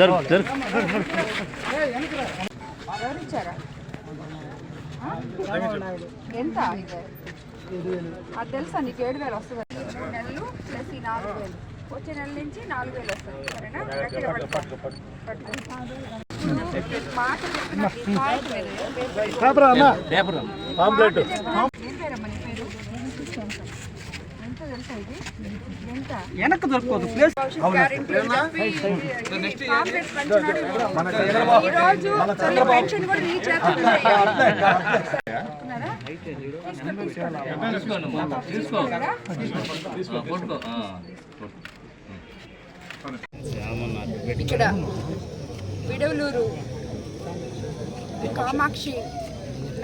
జరుగు జరుగు ఎంత? అది తెలుసా నీకు ఏడు వేలు వస్తుంది. మూడు నెలలు నాలుగు వేలు. వచ్చే నెల నుంచి నాలుగు వేలు వస్తుంది సరేనా? గట్టిగా మాట వెనక్కి దొరుకుతుంది ప్లేస్. పెన్షన్ కూడా నీ చేతుల్లో ఇక్కడ విడవలూరు కామాక్షి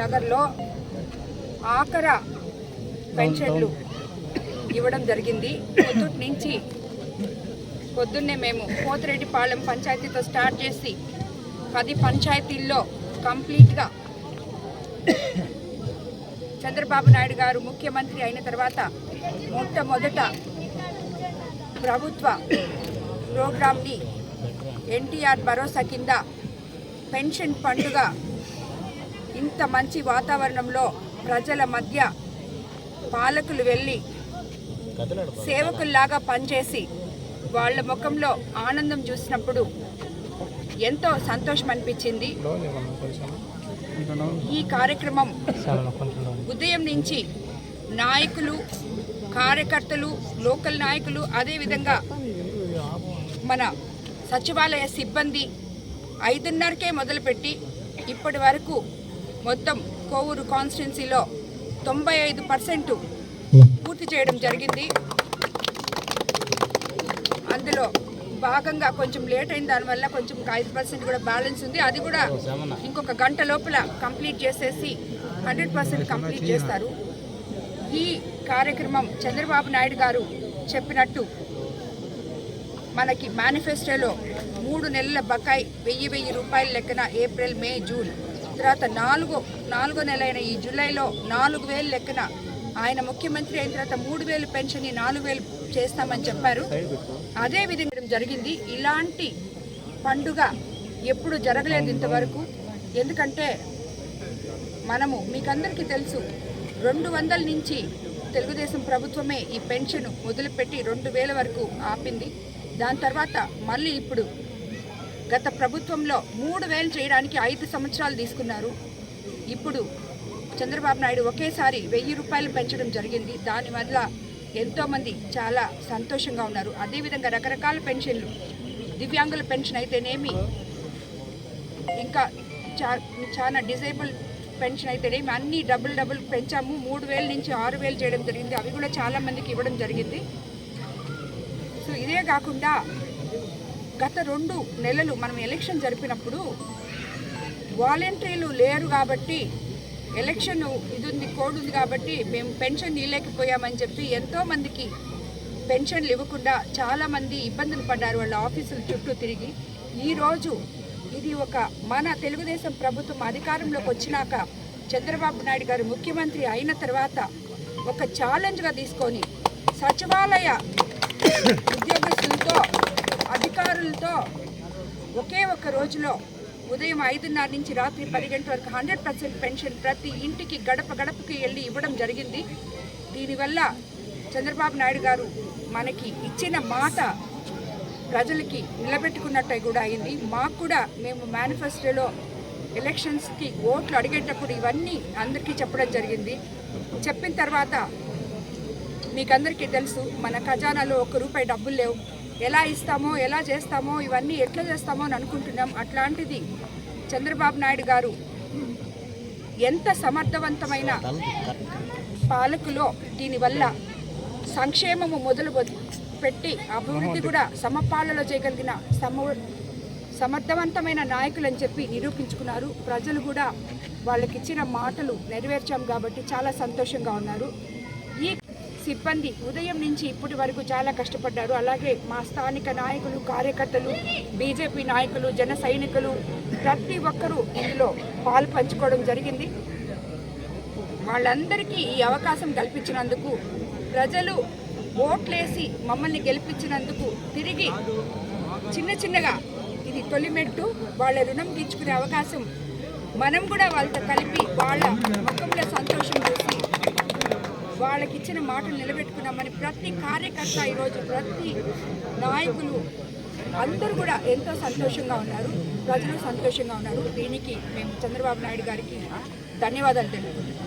నగర్లో ఆఖర పెన్షన్లు ఇవ్వడం జరిగింది. పొద్దుటి నుంచి పొద్దున్నే మేము పోతిరెడ్డిపాలెం పంచాయతీతో స్టార్ట్ చేసి పది పంచాయతీల్లో కంప్లీట్గా చంద్రబాబు నాయుడు గారు ముఖ్యమంత్రి అయిన తర్వాత మొట్టమొదట ప్రభుత్వ ప్రోగ్రామ్ని ఎన్టీఆర్ భరోసా కింద పెన్షన్ పండుగ ఇంత మంచి వాతావరణంలో ప్రజల మధ్య పాలకులు వెళ్ళి సేవకుల్లాగా పనిచేసి వాళ్ళ ముఖంలో ఆనందం చూసినప్పుడు ఎంతో సంతోషం అనిపించింది ఈ కార్యక్రమం ఉదయం నుంచి నాయకులు కార్యకర్తలు లోకల్ నాయకులు అదేవిధంగా మన సచివాలయ సిబ్బంది ఐదున్నరకే మొదలుపెట్టి ఇప్పటి వరకు మొత్తం కోవూరు కాన్స్టిట్యున్సీలో తొంభై ఐదు పర్సెంట్ పూర్తి చేయడం జరిగింది. అందులో భాగంగా కొంచెం లేట్ అయిన దానివల్ల కొంచెం ఐదు పర్సెంట్ కూడా బ్యాలెన్స్ ఉంది. అది కూడా ఇంకొక గంట లోపల కంప్లీట్ చేసేసి హండ్రెడ్ పర్సెంట్ కంప్లీట్ చేస్తారు. ఈ కార్యక్రమం చంద్రబాబు నాయుడు గారు చెప్పినట్టు మనకి మేనిఫెస్టోలో మూడు నెలల బకాయి వెయ్యి వెయ్యి రూపాయల లెక్కన ఏప్రిల్ మే జూన్ తర్వాత నాలుగో నాలుగో నెల అయిన ఈ జూలైలో నాలుగు వేలు లెక్కన ఆయన ముఖ్యమంత్రి అయిన తర్వాత మూడు వేలు పెన్షన్ నాలుగు వేలు చేస్తామని చెప్పారు. అదే చేయడం జరిగింది. ఇలాంటి పండుగ ఎప్పుడు జరగలేదు ఇంతవరకు. ఎందుకంటే మనము మీకందరికీ తెలుసు రెండు వందల నుంచి తెలుగుదేశం ప్రభుత్వమే ఈ పెన్షన్ మొదలుపెట్టి రెండు వేల వరకు ఆపింది. దాని తర్వాత మళ్ళీ ఇప్పుడు గత ప్రభుత్వంలో మూడు వేలు చేయడానికి ఐదు సంవత్సరాలు తీసుకున్నారు. ఇప్పుడు చంద్రబాబు నాయుడు ఒకేసారి వెయ్యి రూపాయలు పెంచడం జరిగింది. దానివల్ల ఎంతోమంది చాలా సంతోషంగా ఉన్నారు. అదేవిధంగా రకరకాల పెన్షన్లు దివ్యాంగుల పెన్షన్ అయితేనేమి ఇంకా చా చాలా డిజేబుల్ పెన్షన్ అయితేనేమి అన్ని డబుల్ డబుల్ పెంచాము. మూడు వేల నుంచి ఆరు వేలు చేయడం జరిగింది. అవి కూడా చాలామందికి ఇవ్వడం జరిగింది. సో ఇదే కాకుండా గత రెండు నెలలు మనం ఎలక్షన్ జరిపినప్పుడు వాలంటీర్లు లేరు కాబట్టి ఎలక్షన్ ఇది ఉంది కోడ్ ఉంది కాబట్టి మేము పెన్షన్ ఇవ్వలేకపోయామని చెప్పి ఎంతో మందికి పెన్షన్లు ఇవ్వకుండా చాలామంది ఇబ్బందులు పడ్డారు వాళ్ళ ఆఫీసుల చుట్టూ తిరిగి. ఈరోజు ఇది ఒక మన తెలుగుదేశం ప్రభుత్వం అధికారంలోకి వచ్చినాక చంద్రబాబు నాయుడు గారు ముఖ్యమంత్రి అయిన తర్వాత ఒక ఛాలెంజ్గా తీసుకొని సచివాలయ ఉద్యోగస్తులతో అధికారులతో ఒకే ఒక రోజులో ఉదయం ఐదున్నర నుంచి రాత్రి పది గంటల వరకు హండ్రెడ్ పర్సెంట్ పెన్షన్ ప్రతి ఇంటికి గడప గడపకి వెళ్ళి ఇవ్వడం జరిగింది. దీనివల్ల చంద్రబాబు నాయుడు గారు మనకి ఇచ్చిన మాట ప్రజలకి నిలబెట్టుకున్నట్టు కూడా అయింది. మాకు కూడా మేము మేనిఫెస్టోలో ఎలక్షన్స్కి ఓట్లు అడిగేటప్పుడు ఇవన్నీ అందరికీ చెప్పడం జరిగింది. చెప్పిన తర్వాత మీకందరికీ తెలుసు మన ఖజానాలో ఒక్క రూపాయి డబ్బులు లేవు. ఎలా ఇస్తామో ఎలా చేస్తామో ఇవన్నీ ఎట్లా చేస్తామో అని అనుకుంటున్నాం. అట్లాంటిది చంద్రబాబు నాయుడు గారు ఎంత సమర్థవంతమైన పాలకులో దీనివల్ల సంక్షేమము మొదలు పెట్టి అభివృద్ధి కూడా సమపాలలో చేయగలిగిన సమ సమర్థవంతమైన నాయకులు అని చెప్పి నిరూపించుకున్నారు. ప్రజలు కూడా వాళ్ళకి ఇచ్చిన మాటలు నెరవేర్చాం కాబట్టి చాలా సంతోషంగా ఉన్నారు. సిబ్బంది ఉదయం నుంచి ఇప్పటి వరకు చాలా కష్టపడ్డారు. అలాగే మా స్థానిక నాయకులు కార్యకర్తలు బీజేపీ నాయకులు జన సైనికులు ప్రతి ఒక్కరూ ఇందులో పాలు పంచుకోవడం జరిగింది. వాళ్ళందరికీ ఈ అవకాశం కల్పించినందుకు ప్రజలు ఓట్లేసి మమ్మల్ని గెలిపించినందుకు తిరిగి చిన్న చిన్నగా ఇది తొలిమెట్టు వాళ్ళ రుణం తీర్చుకునే అవకాశం మనం కూడా వాళ్ళతో కలిపి వాళ్ళ ముఖంలో సంతోషం చూసి వాళ్ళకి ఇచ్చిన మాటలు నిలబెట్టుకున్నామని ప్రతి కార్యకర్త ఈరోజు ప్రతి నాయకులు అందరూ కూడా ఎంతో సంతోషంగా ఉన్నారు. ప్రజలు సంతోషంగా ఉన్నారు. దీనికి మేము చంద్రబాబు నాయుడు గారికి ధన్యవాదాలు తెలుపుతున్నాం.